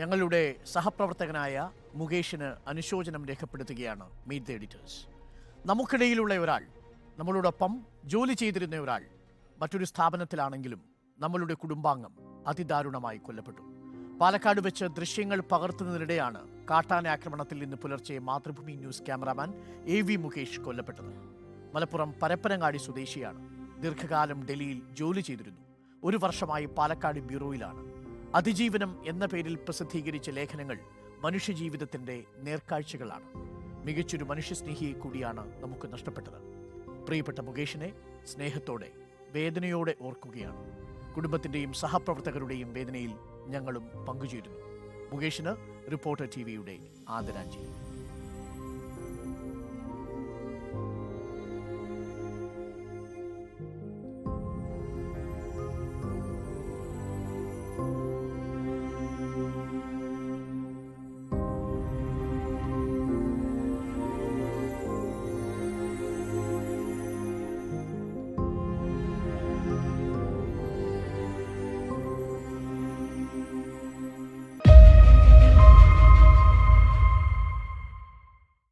ഞങ്ങളുടെ സഹപ്രവർത്തകനായ മുകേഷിന് അനുശോചനം രേഖപ്പെടുത്തുകയാണ് മീറ്റ് ദ എഡിറ്റേഴ്സ് നമുക്കിടയിലുള്ള ഒരാൾ നമ്മളോടൊപ്പം ജോലി ചെയ്തിരുന്ന ഒരാൾ മറ്റൊരു സ്ഥാപനത്തിലാണെങ്കിലും നമ്മളുടെ കുടുംബാംഗം അതിദാരുണമായി കൊല്ലപ്പെട്ടു. പാലക്കാട് വെച്ച് ദൃശ്യങ്ങൾ പകർത്തുന്നതിനിടെയാണ് കാട്ടാന ആക്രമണത്തിൽ നിന്ന് പുലർച്ചെ Mathrubhumi news cameraman A V Mukesh കൊല്ലപ്പെട്ടത്. മലപ്പുറം പരപ്പനങ്ങാടി സ്വദേശിയാണ്. ദീർഘകാലം ഡൽഹിയിൽ ജോലി ചെയ്തിരുന്നു. ഒരു വർഷമായി പാലക്കാട് ബ്യൂറോയിലാണ്. അതിജീവനം എന്ന പേരിൽ പ്രസിദ്ധീകരിച്ച ലേഖനങ്ങൾ മനുഷ്യജീവിതത്തിന്റെ നേർക്കാഴ്ചകളാണ്. മികച്ചൊരു മനുഷ്യസ്നേഹിയെ കൂടിയാണ് നമുക്ക് നഷ്ടപ്പെട്ടത്. പ്രിയപ്പെട്ട മുകേഷിനെ സ്നേഹത്തോടെ വേദനയോടെ ഓർക്കുകയാണ്. കുടുംബത്തിന്റെയും സഹപ്രവർത്തകരുടെയും വേദനയിൽ ഞങ്ങളും പങ്കുചേരുന്നു. മുകേഷിന് റിപ്പോർട്ടർ ടി വിയുടെ ആദരാഞ്ജലി.